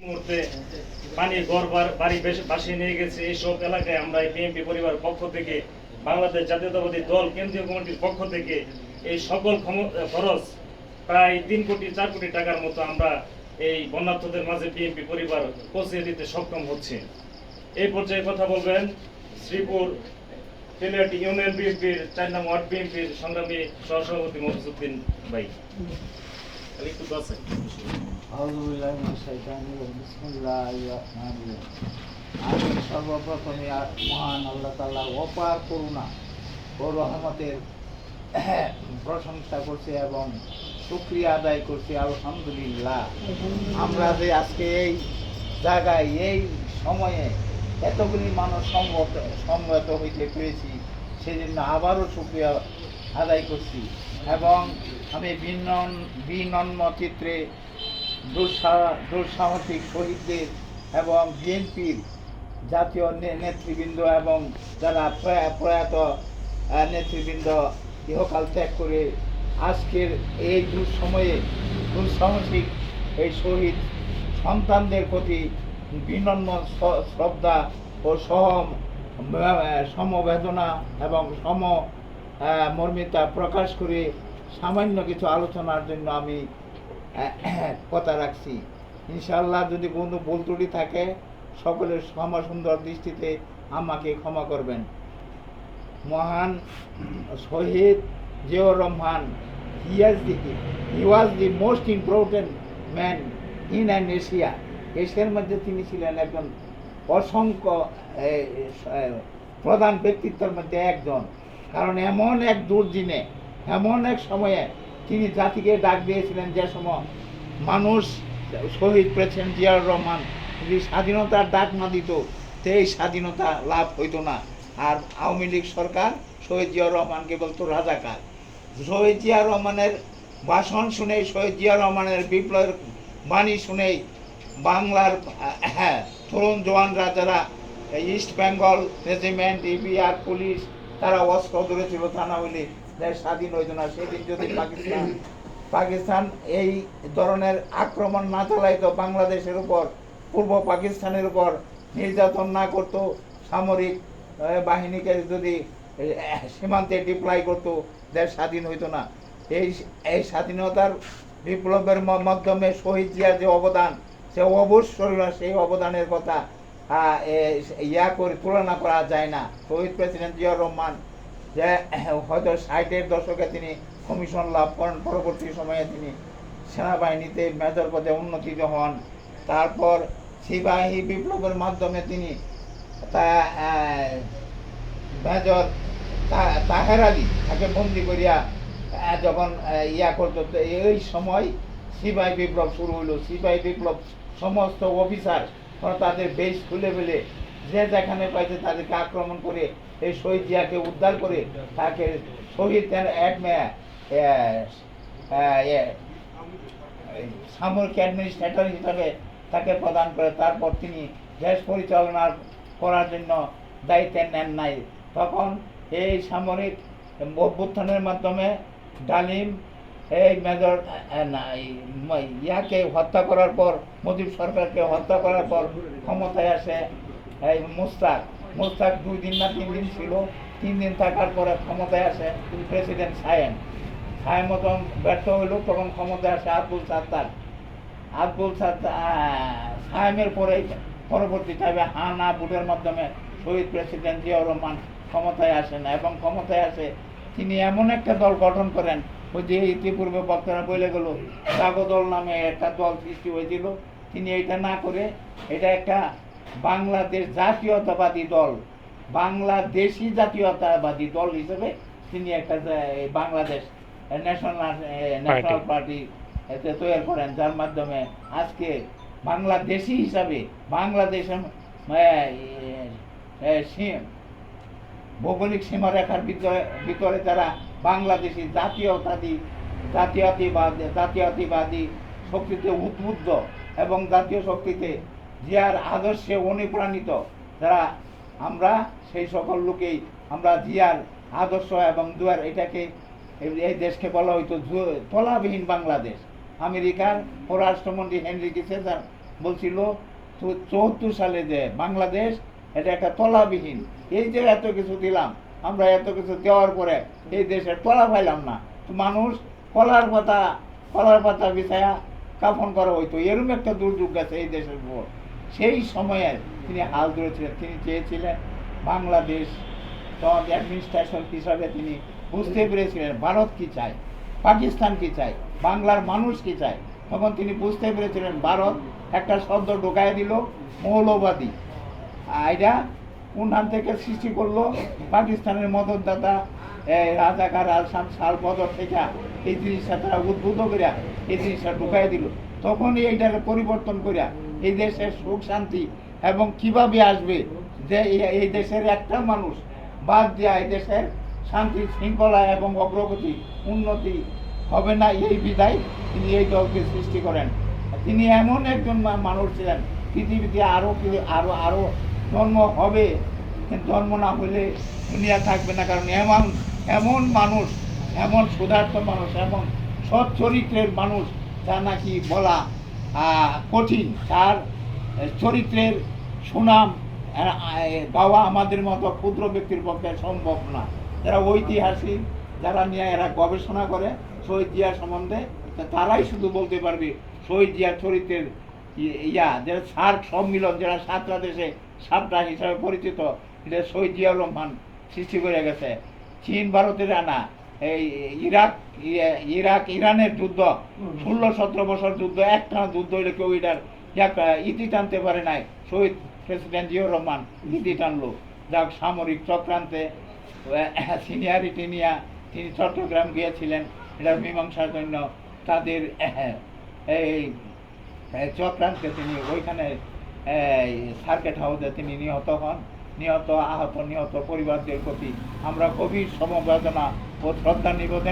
মুহূর্তে পানি ঘর বার- বাড়ি ভাসিয়ে নিয়ে গেছে। এইসব এলাকায় আমরা বিএনপি পরিবার পক্ষ থেকে, বাংলাদেশ জাতীয়তাবাদী দল, কেন্দ্রীয় কমিটির পক্ষ থেকে এই সকল খরচ প্রায় তিন কোটি, চার কোটি টাকার মতো আমরা এই বন্যার্থদের মাঝে বিএনপি পরিবার পৌঁছে দিতে সক্ষম হচ্ছে। এই পর্যায়ে কথা বলবেন শ্রীপুর তেলিয়াটি ইউনিয়ন বিএনপির চার নম্বর ওয়ার্ড বিএনপির সংগ্রামী সহসভাপতি মফিজুদ্দিন ভাই। একটু দশ আউযুবিল্লাহি মিনাশ শাইতানির রাজিম। সর্বপ্রথমে মহান আল্লাহ তাআলার অপার করুণা ও রহমতের প্রশংসা করছি এবং শুক্রিয়া আদায় করছি আলহামদুলিল্লাহ আমরা যে আজকে এই জায়গায়, এই সময়ে এতগুলি মানুষ সমবেত সমবেত হইতে পেরেছি সেজন্য আবারও শুক্রিয়া আদায় করছি এবং আমি বিনন বিনম্র চিত্রে দুঃসাহসিক শহীদদের এবং বিএনপির জাতীয় নেতৃবৃন্দ এবং যারা প্রয়া- প্রয়াত নেতৃবৃন্দ ইহকাল ত্যাগ করে আজকের এই দুঃসময়ে, দুঃসাহসিক এই শহীদ সন্তানদের প্রতি বিনম্র শ্রদ্ধা ও সহম সমবেদনা এবং সম মর্মিতা প্রকাশ করে সামান্য কিছু আলোচনার জন্য আমি কথা রাখছি। ইনশাল্লাহ যদি কোনো ভুল ত্রুটি থাকে, সকলের ক্ষমা সুন্দর দৃষ্টিতে আমাকে ক্ষমা করবেন। মহান শহীদ Ziaur Rahman he has the, he was the most important man in an Asia এশিয়ার মধ্যে তিনি ছিলেন একজন অসংখ্য প্রধান ব্যক্তিত্বের মধ্যে একজন। কারণ এমন এক দুর্দিনে, এমন এক সময়ে তিনি জাতিকে ডাক দিয়েছিলেন যে সময় মানুষ শহীদ প্রেসিডেন্ট জিয়াউর রহমান। যদি স্বাধীনতার ডাক না দিত এই স্বাধীনতা লাভ হইতো না। আর আওয়ামী লীগ সরকার শহীদ জিয়াউর রহমানকে বলতো রাজাকার। শহীদ জিয়া রহমানের ভাষণ শুনেই শহীদ জিয়া রহমানের বিপ্লবের বাণী শুনেই বাংলার হ্যাঁ, তরুণ জওয়ানরা যারা East Bengal regiment EBR police তারা অস্ত্র ধরেছিল তা না হইলে। দেশ স্বাধীন হইতো না সেদিন যদি পাকিস্তান পাকিস্তান এই ধরনের আক্রমণ না চালাইতো, বাংলাদেশের উপর, পূর্ব পাকিস্তানের উপর নির্যাতন না করতো, সামরিক বাহিনীকে যদি সীমান্তে ডিপ্লয় করতো, দেশ স্বাধীন হইতো না। এই এই স্বাধীনতার বিপ্লবের মাধ্যমে শহীদ জিয়ার যে অবদান, সে অবশ্যই সেই অবদানের কথা ইয়া করে তুলনা করা যায় না। শহীদ প্রেসিডেন্ট জিয়াউর রহমান যে, হয়তো ষাটের দশকে তিনি কমিশন লাভ করেন, পরবর্তী সময়ে তিনি সেনাবাহিনীতে মেজর পদে উন্নতিত হন। তারপর সিপাহী বিপ্লবের মাধ্যমে তিনি তা মেজর তাহের আলী তাকে বন্দি করিয়া যখন ইয়া করতো এই সময় সিপাহী বিপ্লব শুরু হলো সিপাহী বিপ্লব সমস্ত অফিসার তাদের বেশ খুলে ফেলে, যে যেখানে পাইছে তাদেরকে আক্রমণ করে এই শহীদ জিয়াকে উদ্ধার করে তাকে শহীদ এক সামরিক অ্যাডমিনিস্ট্রেটর হিসাবে তাকে প্রদান করে। তারপর তিনি দেশ পরিচালনা করার জন্য দায়িত্ব নেন নাই। তখন এই সামরিক অভ্যুত্থানের মাধ্যমে ডালিম এই মেজর ইয়াকে হত্যা করার পর মুজিব সরকারকে হত্যা করার পর ক্ষমতায় আসে এই মুস্তাক। মুস্তাক দুই দিন না তিন দিন ছিল। তিন দিন থাকার পরে ক্ষমতায় আসে প্রেসিডেন্ট সায়েম। সায়েম মতন ব্যর্থ হইল, তখন ক্ষমতায় আসে আব্দুল সাত্তার। আব্দুল সাত্তার সায়েমের পরে পরবর্তী টাইমে হা না ভোটের মাধ্যমে শহীদ প্রেসিডেন্ট জিয়াউর রহমান ক্ষমতায় আসেন এবং ক্ষমতায় আসে তিনি এমন একটা দল গঠন করেন, ওই যে ইতিপূর্বে বক্তারা বলে গেল দল নামে একটা দল সৃষ্টি হয়েছিল। তিনি এটা না করে, এটা একটা বাংলাদেশ জাতীয়তাবাদী দল বাংলাদেশি জাতীয়তাবাদী দল হিসেবে তিনি একটা বাংলাদেশ ন্যাশনাল ন্যাশনাল পার্টি এতে তৈরি করেন যার মাধ্যমে আজকে বাংলাদেশি হিসাবে বাংলাদেশের ভৌগোলিক সীমারেখার ভিতরে ভিতরে যারা বাংলাদেশি জাতীয়তাবাদী জাতীয়তাবাদী জাতীয়তাবাদী শক্তিতে উদ্বুদ্ধ এবং জাতীয় শক্তিতে জিয়ার আদর্শে অনুপ্রাণিত। যারা আমরা, সেই সকল লোকেই আমরা জিয়ার আদর্শ এবং দুয়ার, এটাকে এই- দেশকে বলা হইতো তলাবিহীন বাংলাদেশ। আমেরিকার পররাষ্ট্রমন্ত্রী হেনরি কিসেজার বলছিল চৌহত্তর সালে যে বাংলাদেশ, এটা একটা তলাবিহীন। এই যে এত কিছু দিলাম, আমরা এত কিছু দেওয়ার পরে এই দেশের তলা পাইলাম না। তো মানুষ কলার পাতা কলার পাতা বিছায়া কাফন করা হইতো। এরকম একটা দুর্যোগ গেছে এই দেশের উপর। সেই সময়ে তিনি হাল ধরেছিলেন। তিনি চেয়েছিলেন বাংলাদেশ অ্যাডমিনিস্ট্রেশন হিসাবে তিনি বুঝতে পেরেছিলেন ভারত কি চায়, পাকিস্তান কি চায়, বাংলার মানুষ কি চায়। তখন তিনি বুঝতে পেরেছিলেন ভারত একটা শব্দ ঢোকায় দিল, মৌলবাদী। এটা কোনখান থেকে সৃষ্টি করল পাকিস্তানের মদতদাতা রাজাকার সাল বদর থেকে এই জিনিসটা তারা উদ্বুদ্ধ করিয়া এই জিনিসটা ঢুকাই দিল। তখনই এইটাকে পরিবর্তন করিয়া এই দেশের সুখ, শান্তি এবং কীভাবে আসবে? যে এই- দেশের একটা মানুষ বাদ দেওয়া এই দেশের শান্তি, শৃঙ্খলা এবং অগ্রগতি, উন্নতি হবে না এই বিদায় তিনি এই দলকে সৃষ্টি করেন। তিনি এমন একজন মানুষ ছিলেন, পৃথিবীতে আরও আরও আরও জন্ম হবে, জন্ম না হলে দুনিয়া থাকবে না। কারণ এমন এমন মানুষ, এমন ক্ষুধার্ত মানুষ, এমন সৎ চরিত্রের মানুষ যা নাকি বলা কঠিন। তার চরিত্রের সুনাম আহ, আমাদের মতো ক্ষুদ্র ব্যক্তির পক্ষে সম্ভব না। যারা ঐতিহাসিক যারা নিয়ে এরা গবেষণা করে শহীদ জিয়া সম্বন্ধে তারাই শুধু বলতে পারবে শহীদ জিয়ার চরিত্রের ইয়া যারা সার্ক সম্মিলন যারা সাতটা দেশে সাতটা হিসাবে পরিচিত এটা শহীদ জিয়াউর রহমান সৃষ্টি করে গেছে। চীন ভারতের আনা এই ইরাক ইয়ে- ইরাক ইরানের যুদ্ধ ষোলো সতেরো বছর যুদ্ধ একটা যুদ্ধ হইলে কেউ এটার ইতি টানতে পারে নাই। শহীদ প্রেসিডেন্ট জিয়াউর রহমান ইতি টানলো। যাক সামরিক চক্রান্তে সিনিয়রিটি নিয়ে তিনি চট্টগ্রাম গিয়েছিলেন। এটার মীমাংসার জন্য তাদের এই চক্রান্তে তিনি ওইখানে সার্কেট হাউসে তিনি নিহত হন। নিহত আহত নিহত পরিবারদের প্রতি আমরা গভীর সমবেদনা ও শ্রদ্ধা নিবেদন